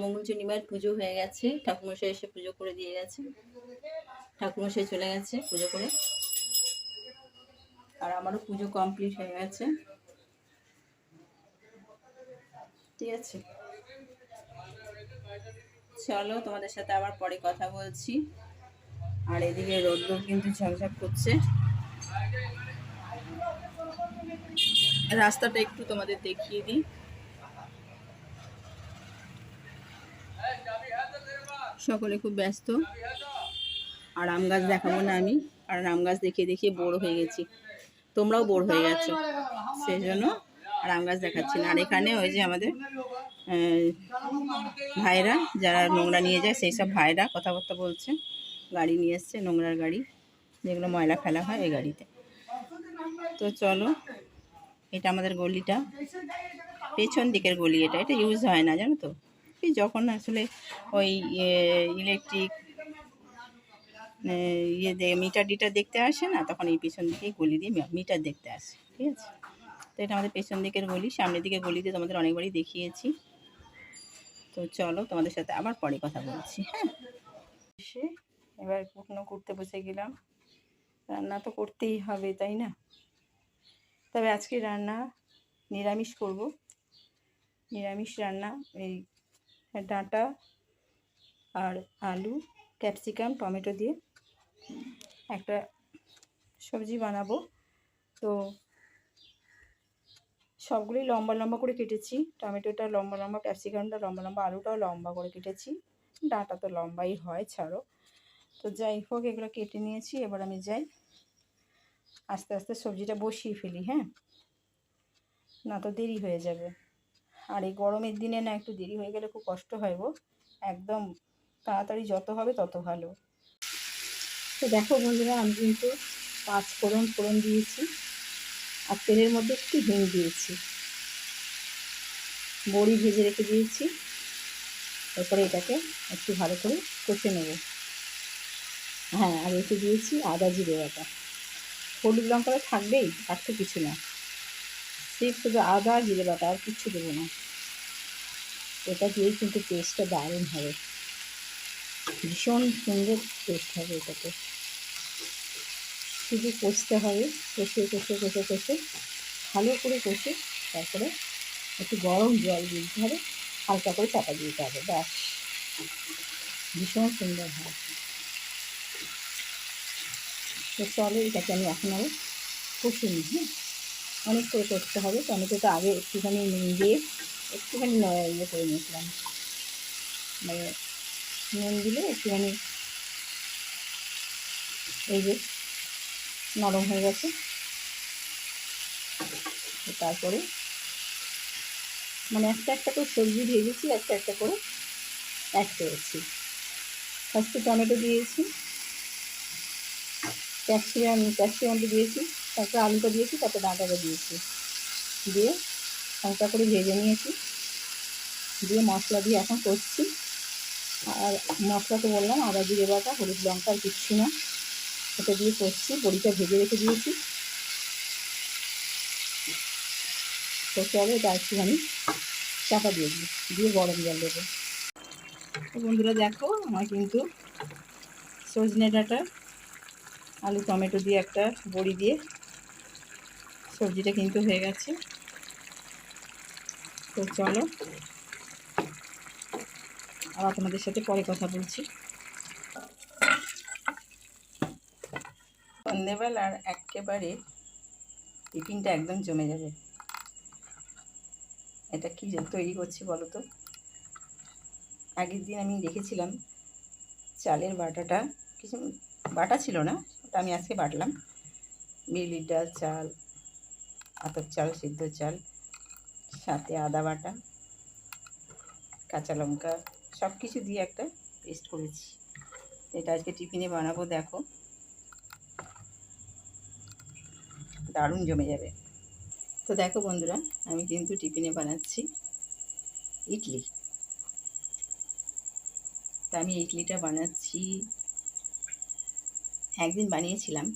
মঙ্গলচণ্ডীমার পুজো হয়ে গেছে। ঠাকুরমশাই এসে পুজো করে দিয়ে গেছে। ঠাকুরমশাই চলে গেছে পুজো করে। আর আমারও পুজো কমপ্লিট হয়ে গেছে। ঠিক আছে? চলো, তোমাদের সাথে আবার পরে কথা বলছি। আর এদিকে রোদ্র কিন্তু ঝকঝক করছে। রাস্তাটা একটু তোমাদের দেখিয়ে দিই। সকলে খুব ব্যস্ত। আর আম গাছ দেখাবো না আমি। কারণ আম গাছ দেখিয়ে দেখিয়ে বোর হয়ে গেছি। তোমরাও বোর হয়ে গেছো। সেই জন্য আর আম গাছ দেখাচ্ছি না। আর এখানে ওই যে আমাদের ভাইরা যারা নোংরা নিয়ে যায়, সেই সব ভাইরা কথাবার্তা বলছে। গাড়ি নিয়ে এসছে, নোংরার গাড়ি। যেগুলো ময়লা ফেলা হয় এই গাড়িতে। তো চলো, এটা আমাদের গলিটা। পেছন দিকের গলি এটা। এটা ইউজ হয় না, জানো তো? এই যখন আসলে ওই ইলেকট্রিক ইয়ে মিটার ডিটার দেখতে আসে না, তখন এই পেছন দিকেই গলি দিয়ে মিটার দেখতে আসে, ঠিক আছে? তো এটা আমাদের পেছন দিকের গলি, সামনের দিকের গলিতে তোমাদের অনেকবারই দেখিয়েছি। তো চলো তোমাদের সাথে আবার পরে কথা বলছি হ্যাঁ? এসে এবার কুটনো করতে বসে গেলাম। রান্না তো করতেই হবে, তাই না? তবে আজকে রান্না নিরামিষ করব। নিরামিষ রান্না, এই ডাঁটা আর আলু, ক্যাপসিকাম, টমেটো দিয়ে একটা সবজি বানাবো। তো সবগুলোই লম্বা লম্বা করে কেটেছি। টমেটোটা লম্বা লম্বা, ক্যাপসিকামটা লম্বা লম্বা, আলুটাও লম্বা করে কেটেছি। ডাঁটা তো লম্বাই হয়, ছাড়ো। তো যাই হোক, এগুলো কেটে নিয়েছি। এবার আমি যাই, আস্তে আস্তে সবজিটা বসিয়ে ফেলি হ্যাঁ? না তো দেরি হয়ে যাবে। আর এই গরমের দিনে না একটু দেরি হয়ে গেলে খুব কষ্ট হয় গো। একদম তাড়াতাড়ি যত হবে তত ভালো। তো দেখো বন্ধুরা, আমি কিন্তু পাঁচ ফোড়ন ফোড়ন দিয়েছি আর তেলের মধ্যে একটু হিং দিয়েছি। বড়ি ভেজে রেখে দিয়েছি। তারপরে এটাকে একটু ভালো করে কষে নেব। হ্যাঁ আর রেখে দিয়েছি আদা জিরে বাটা। হলুদ লঙ্কাটা থাকবেই আর তো কিছু না। সেই শুধু আদা, জিরে বাটা আর কিচ্ছু দেবো না। এটা দিয়েই কিন্তু টেস্টটা দারুণ হবে। ভীষণ সুন্দর টেস্ট হবে এটাতে। শুধু কষতে হবে কষে কষে কষে কষে ভালো করে কষে তারপরে একটু গরম জল দিতে হবে, হালকা করে চাপা দিতে হবে, ব্যাস। ভীষণ সুন্দর হয়। তো চলো এটাকে আমি এখন আরও কষে নিই হ্যাঁ? অনেক করে করতে হবে। টমেটোটা আগে একটুখানি নুন দিয়ে একটুখানি ইয়ে করে নিয়েছিলাম। মানে নুন দিলে একটুখানি এই যে নরম হয়ে গেছে। তারপরে মানে একটা একটা করে সবজি ভেজেছি, একটা একটা করে অ্যাড করেছি। ফার্স্টে টমেটো দিয়েছি, ক্যাপসিকাম, ক্যাপসিকামটা দিয়েছি। তারপর আলুটা দিয়েছি, তারপর ডাঁটাটা দিয়েছি। দিয়ে হালকা করে ভেজে নিয়েছি। দিয়ে মশলা দিয়ে এখন করছি আর মশলা তো বললাম, আদা, জিরে বাটা, হলুদ লঙ্কা আর কিচ্ছু না। এটা দিয়ে করছি বড়িটা ভেজে রেখে দিয়েছি। তো চলো এটা একটুখানি চাপা দিয়ে দিই, দিয়ে গরম জল দেবো। বন্ধুরা দেখো, আমার কিন্তু সজনে ডাঁটা, আলু, টমেটো দিয়ে একটা বড়ি দিয়ে সবজিটা কিন্তু হয়ে গেছে। তো চলো। আবার তোমাদের সাথে পরে কথা বলছি। সন্ধেবেলার একেবারে টিফিনটা একদম জমে যাবে। এটা কি তৈরি করছি বলো তো? আগের দিন আমি রেখেছিলাম চালের বাটাটা। কিছু বাটা ছিল না, ওটা আমি আজকে বাটলাম। ডাল, চাল আতপ চাল, সিদ্ধ চাল, সাথে আদা বাটা, কাঁচা লঙ্কা সব কিছু দিয়ে একটা পেস্ট করেছি। এটা আজকে টিফিনে বানাবো, দেখো। দারুণ জমে যাবে। তো দেখো বন্ধুরা, আমি কিন্তু টিফিনে বানাচ্ছি ইডলি। তা আমি ইডলিটা বানাচ্ছি, একদিন বানিয়েছিলাম,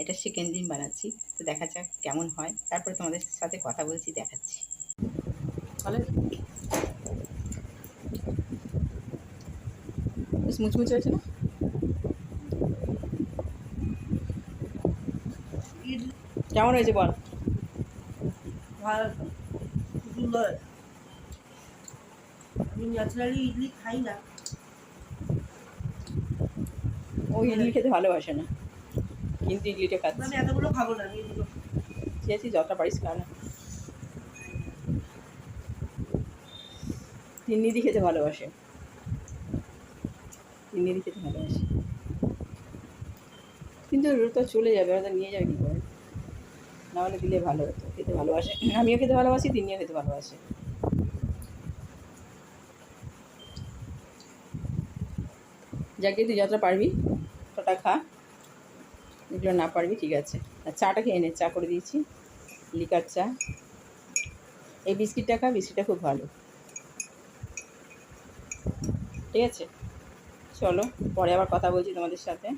এটা সেকেন্ড দিন বানাচ্ছি। তো দেখা যাক কেমন হয়। তারপরে তোমাদের সাথে কথা বলছি দেখাচ্ছি। চলো মুচমুচে হয়েছে না? কেমন হয়েছে বল? ভালো সুন্দর। আমি ন্যাচারালি ইডলি খাই না। ও ইডলি খেতে ভালোবাসে না। কিন্তু ইডলিটা খাচ্ছে। আমি এতগুলো খাব না আমি আছে যতটা পারিস খা না। তিন্নিদি খেতে ভালোবাসে। তিন্নিদি খেতে ভালোবাসে। কিন্তু তো চলে যাবে ওরা নিয়ে যাবে কী করে? নাহলে দিলে ভালো হতো খেতে ভালোবাসে। আমিও খেতে ভালোবাসি তিনিও খেতে ভালোবাসে। যাকে তুই যতটা পারবি ততটা খা। যেগুলো না পারবি, ঠিক আছে। আর চাটা খেয়ে নে, চা করে দিয়েছি, লিকার চা। এই বিস্কিটটা খা, বিস্কিটটা খুব ভালো। ঠিক আছে? চলো, পরে আবার কথা বলছি তোমাদের সাথে।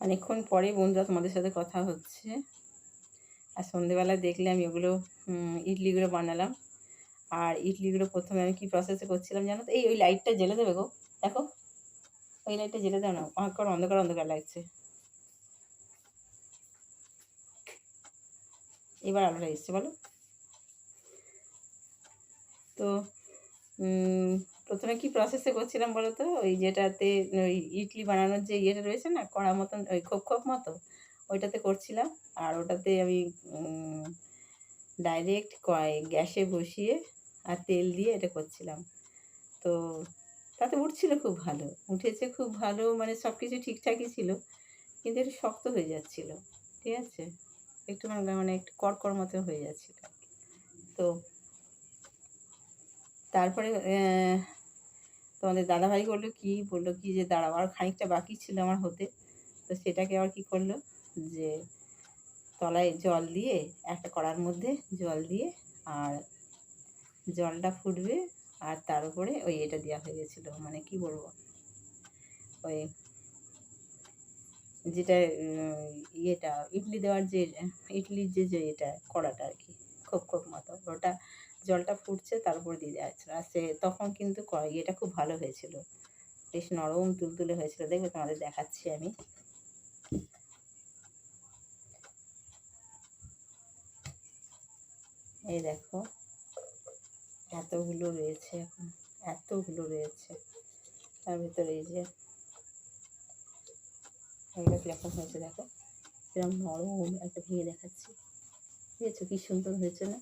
অনেকক্ষণ পরে বন্ধুরা তোমাদের সাথে কথা হচ্ছে। আর সন্ধেবেলা দেখলে আমি ওগুলো ইডলিগুলো বানালাম। আর ইডলিগুলো প্রথমে আমি কি প্রসেসে করছিলাম জানো তো? এই, ওই লাইটটা জ্বেলে দেবে গো। দেখো। ওই লাইটটা জ্বেলে দাও না অনেকক্ষণ অন্ধকার অন্ধকার লাগছে এবার আলোটা এসছে বলো তো প্রথমে কি প্রসেসে করছিলাম বলো তো ওই যেটাতে ওই ইডলি বানানোর যে ইয়েটা রয়েছে না কড়া মতন ওই খোপ খোপ মতো ওইটাতে করছিলাম আর ওটাতে আমি ডাইরেক্ট গ্যাসে বসিয়ে আর তেল দিয়ে এটা করছিলাম তো তাতে উঠছিল খুব ভালো। উঠেছে খুব ভালো মানে সব কিছু ঠিকঠাকই ছিল, কিন্তু একটু শক্ত হয়ে যাচ্ছিল, ঠিক আছে? একটু মানে মানে একটু কড়কড় মতো হয়ে যাচ্ছিল। তো তারপরে তোমাদের দাদাভাই করল কি? বলল, কি যে দাঁড়াও, আর খানিকটা বাকি ছিল আমার হতে। তো সেটাকে আবার কি করল? যে তলায় জল দিয়ে, একটা কড়ার মধ্যে জল দিয়ে, আর জলটা ফুটবে আর তার উপরে ওই এটা দেওয়া হয়ে গেছিল মানে কি বলব? ওই যেটা ইয়েটা, ইডলি দেওয়ার যে, ইডলির যে যে এটা কড়াটা আর কি খোপ খোপ মতো। ওটা জলটা ফুটছে, তার উপর দিয়ে দেওয়া হচ্ছিল আর সে তখন কিন্তু ইয়েটা খুব ভালো হয়েছিল। বেশ নরম তুলতুলে হয়েছিল। দেখবে তোমাদের দেখাচ্ছি আমি। এই দেখো। এতগুলো রয়েছে এখন, এতগুলো রয়েছে। তার ভিতরে এই যে এগুলো কীরকম হয়েছে, দেখো। কীরকম নরম একটা ভেঙে দেখাচ্ছি। বুঝেছ? কি সুন্দর হয়েছে না?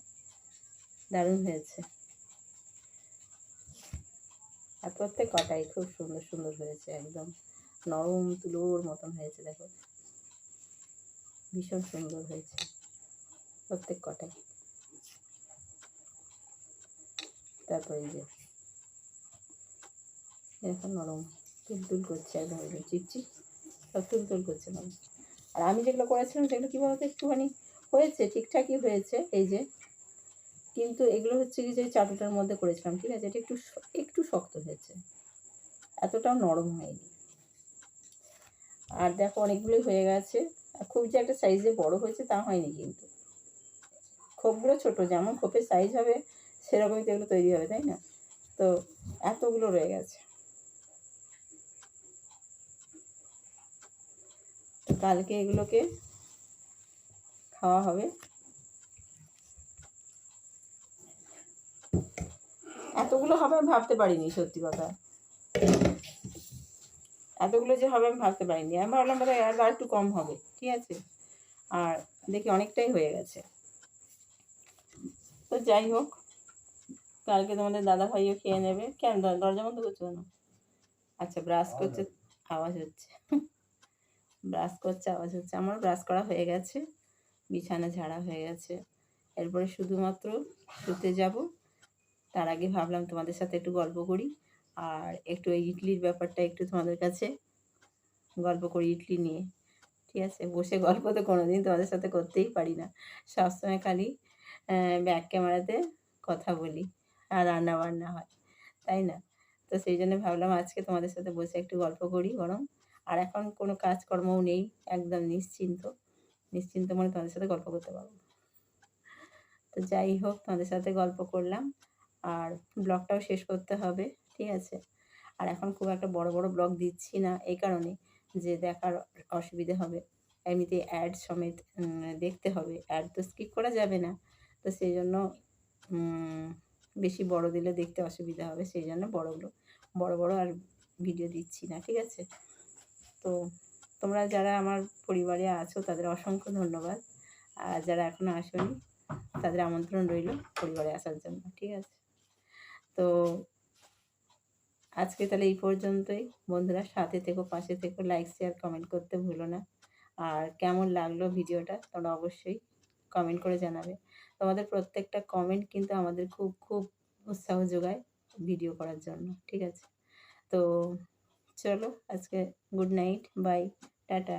দারুণ হয়েছে। আর প্রত্যেক কটাই খুব সুন্দর সুন্দর হয়েছে, একদম নরম তুলোর মতন হয়েছে, দেখো। ভীষণ সুন্দর হয়েছে প্রত্যেক কটাই। তারপরে এই যে, এরকম নরম তুলতুল করছে একদম একদম চিপচিপ সব তুলতুল করছে নরম। আর আমি যেগুলো করেছিলাম সেগুলো কী বলতো একটুখানি হয়েছে, ঠিকঠাকই হয়েছে, এই যে। কিন্তু এগুলো হচ্ছে কি যে চাটুটার মধ্যে করেছিলাম, ঠিক আছে? এটা একটু একটু শক্ত হয়েছে। এতটাও নরম হয়নি। আর দেখো অনেকগুলোই হয়ে গেছে। আর খুব যে একটা সাইজে বড় হয়েছে তা হয়নি কিন্তু। খোপগুলো ছোট, যেমন খোপের সাইজ হবে সেরকমই তো এগুলো তৈরি হবে, তাই না? তো এতগুলো রয়ে গেছে। কালকে এগুলোকে খাওয়া হবে। এতগুলো হবে আমি ভাবতে পারিনি, সত্যি কথা। এতগুলো যে হবে আমি ভাবতে পারিনি। আমি ভাবলাম বোধ হয় আর একটু কম হবে, ঠিক আছে? আর দেখি অনেকটাই হয়ে গেছে। তো যাই হোক কালকে তোমাদের দাদা ভাইও খেয়ে নেবে। কেন? দর- দরজা বন্ধ করছ কেন? আচ্ছা ব্রাশ করছে আওয়াজ হচ্ছে। ব্রাশ করছে আওয়াজ হচ্ছে। আমার ব্রাশ করা হয়ে গেছে বিছানা ঝাড়া হয়ে গেছে। এরপরে শুধুমাত্র শুতে যাব। তার আগে ভাবলাম তোমাদের সাথে একটু গল্প করি। আর একটু এই ইডলির ব্যাপারটা একটু তোমাদের কাছে গল্প করি ইডলি নিয়ে। ঠিক আছে? বসে গল্প তো কোনোদিন তোমাদের সাথে করতেই পারি না। সবসময় খালি ব্যাক ক্যামেরাতে কথা বলি। রান্না বান্না হয়, তাই না? তো সেই জন্য ভাবলাম আজকে তোমাদের সাথে বসে একটু গল্প করি বরং। আর এখন কোনো কাজকর্মও নেই, একদম নিশ্চিন্ত। নিশ্চিন্ত মনে তোমাদের সাথে গল্প করতে পারব তো যাই হোক, তোমাদের সাথে গল্প করলাম। আর ব্লগটাও শেষ করতে হবে, ঠিক আছে? আর এখন খুব একটা বড় বড় ব্লগ দিচ্ছি না, এই কারণে যে দেখার অসুবিধে হবে। এমনিতে অ্যাড সমেত দেখতে হবে। অ্যাড তো স্কিপ করা যাবে না। তো সেই জন্য বেশি বড় দিলে দেখতে অসুবিধা হবে, সেই জন্য বড়গুলো, বড় বড় আর ভিডিও দিচ্ছি না, ঠিক আছে? তো তোমরা যারা আমার পরিবারে আছো, তাদের অসংখ্য ধন্যবাদ। আর যারা এখনও আসোনি, তাদের আমন্ত্রণ রইল পরিবারে আসার জন্য, ঠিক আছে? তো আজকে তাহলে এই পর্যন্তই। বন্ধুরা, সাথে থেকো, পাশে থেকো লাইক শেয়ার কমেন্ট করতে ভুলো না। আর কেমন লাগল ভিডিওটা তোমরা অবশ্যই কমেন্ট করে জানাবে। তোমাদের প্রত্যেকটা কমেন্ট কিন্তু আমাদের খুব খুব উৎসাহ যোগায় ভিডিও করার জন্য, ঠিক আছে? তো চলো আজকে গুড নাইট বাই টাটা।